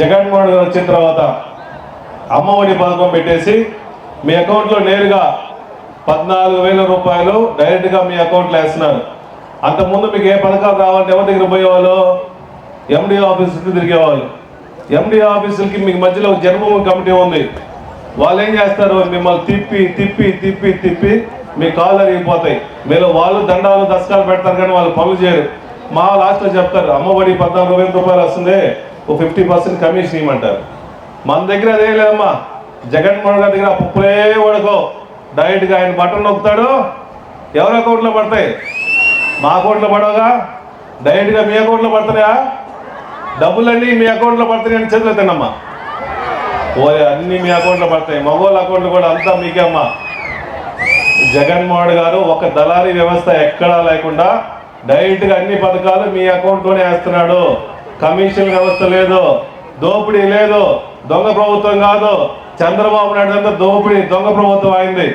జగన్మోహన్ గారు వచ్చిన తర్వాత అమ్మఒడి పథకం పెట్టేసి మీ అకౌంట్లో నేరుగా పద్నాలుగు వేల రూపాయలు డైరెక్ట్గా మీ అకౌంట్లో వేస్తున్నారు. అంతకుముందు మీకు ఏ పథకాలు రావాలంటే ఎవరి దగ్గర పోయేవాళ్ళు? ఎండి ఆఫీసులకి తిరిగేవాళ్ళు. ఎండి ఆఫీసులకి మీకు మధ్యలో జన్మభూమి కమిటీ ఉంది. వాళ్ళు ఏం చేస్తారు? మిమ్మల్ని తిప్పి తిప్పి తిప్పి తిప్పి మీ కాళ్ళు అరిగిపోతాయి. మీరు వాళ్ళు దండాలు దశకాలు పెడతారు కానీ వాళ్ళు పనులు చేయరు. మా లాస్ట్లో చెప్తారు అమ్మఒడి పద్నాలుగు వేల రూపాయలు వస్తుంది. ఓ ఫిఫ్టీ పర్సెంట్ కమిషన్ ఇవ్వమంటారు. మన దగ్గర అదే లేదమ్మా. జగన్మోహన్ గారి దగ్గర పప్పులే వడుకో డైరెక్ట్గా ఆయన బటన్ నొక్కుతాడు. ఎవరి అకౌంట్లో పడతాయి? మా అకౌంట్లో పడవగా? డైరెక్ట్గా మీ అకౌంట్లో పడతాయా డబ్బులన్నీ మీ అకౌంట్లో పడతాయని చేతులు తిన్నమ్మా ఓయ్ అన్ని మీ అకౌంట్లో పడతాయి. మగవాళ్ళ అకౌంట్లో కూడా అంతా మీకే అమ్మా. జగన్మోహన్ గారు ఒక దళారీ వ్యవస్థ ఎక్కడా లేకుండా డైరెక్ట్గా అన్ని పథకాలు మీ అకౌంట్లోనే వేస్తున్నాడు. కమిషన్ వ్యవస్థ లేదు దోపిడీ లేదు దొంగ ప్రభుత్వం కాదు. చంద్రబాబు నాయుడు అంతా దోపిడీ దొంగ ప్రభుత్వం అయింది.